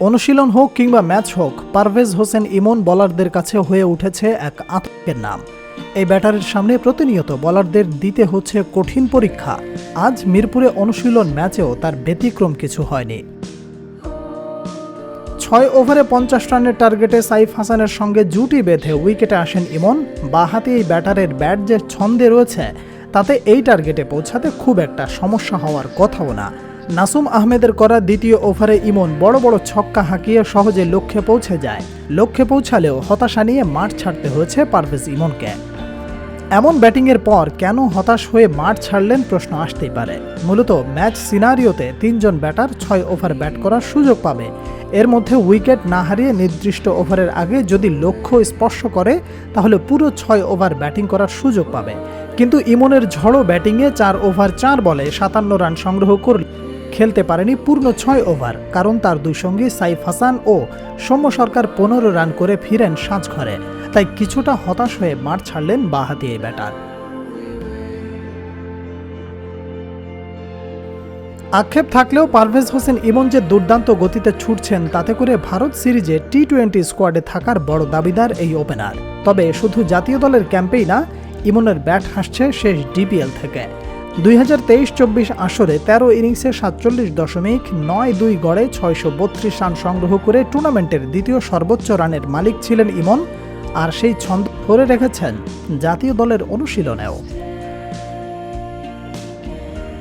অনুশীলন হোক কিংবা ম্যাচ হোক, পারভেজ হোসেন ইমন বলারদের কাছে হয়ে উঠেছে এক আতঙ্কের নাম। এই ব্যাটারের সামনে প্রতিনিয়ত বলারদের দিতে হচ্ছে কঠিন পরীক্ষা। আজ মিরপুরে অনুশীলন ম্যাচেও তার ব্যতিক্রম কিছু হয়নি। ছয় ওভারে পঞ্চাশ রানের টার্গেটে সাইফ হাসানের সঙ্গে জুটি বেঁধে উইকেটে আসেন ইমন। বাহাতি এই ব্যাটারের ব্যাট যে ছন্দে রয়েছে, তাতে এই টার্গেটে পৌঁছাতে খুব একটা সমস্যা হওয়ার কথাও না। নাসুম আহমেদের করা দ্বিতীয় ওভারে ইমন বড় বড় ছক্কা হাঁকিয়ে সহজে লক্ষ্যে পৌঁছে যায়। লক্ষ্যে পৌঁছালেও হতাশা নিয়ে মাঠ ছাড়তে হয়েছে পারভেজ ইমনকে। এমন ব্যাটিংয়ের পর কেন হতাশ হয়ে মাঠ ছাড়লেন প্রশ্ন আসতেই পারে। মূলত ম্যাচ সিনারিওতে তিনজন ব্যাটার ছয় ওভার ব্যাট করার সুযোগ পাবে। এর মধ্যে উইকেট না হারিয়ে নির্দিষ্ট ওভারের আগে যদি লক্ষ্য স্পর্শ করে, তাহলে পুরো ছয় ওভার ব্যাটিং করার সুযোগ পাবে। কিন্তু ইমনের ঝড়ো ব্যাটিংয়ে চার ওভার চার বলে সাতান্ন রান সংগ্রহ করলে। খেলতে পারেনি পূর্ণ ছয় ওভার, কারণ তার দুই সঙ্গী সাইফ হাসান ও সৌম্য সরকার পনেরো রান করে ফিরেন সাজঘরে তাই কিছুটা হতাশ হয়ে মাঠ ছাড়লেন বাহাতি এই ব্যাটার। আক্ষেপ থাকলেও পারভেজ হোসেন ইমন যে দুর্দান্ত গতিতে ছুটছেন, তাতে করে ভারত সিরিজে টি টোয়েন্টি স্কোয়াডে থাকার বড় দাবিদার এই ওপেনার। তবে শুধু জাতীয় দলের ক্যাম্পেই না, ইমনের ব্যাট হাসছে শেষ ডিপিএল থেকে। দুই হাজার তেইশ চব্বিশ আসরে তেরো ইনিংসে সাতচল্লিশ দশমিক নয় দুই গড়ে ছয়শো বত্রিশ রান সংগ্রহ করে টুর্নামেন্টের দ্বিতীয় সর্বোচ্চ রানের মালিক ছিলেন ইমন। আর সেই ছন্দ ধরে রেখেছেন জাতীয় দলের অনুশীলনেও।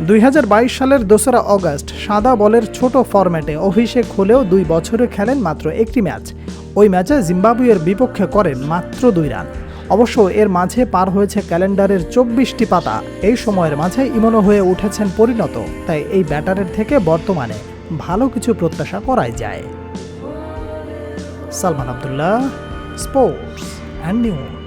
দুই হাজার বাইশ সালের দোসরা অগস্ট সাদা বলের ছোট ফরম্যাটে অভিষেক হলেও দুই বছরে খেলেন মাত্র একটি ম্যাচ। ওই ম্যাচে জিম্বাবুয়ের বিপক্ষে করেন মাত্র দুই রান। অবশ্য এর মাঝে পার হয়েছে ক্যালেন্ডারের চব্বিশটি পাতা। এই সময়ের মাঝে ইমনো হয়ে উঠেছেন পরিণত। তাই এই ব্যাটারের থেকে বর্তমানে ভালো কিছু প্রত্যাশা করাই যায়। Salman Abdullah sports and news.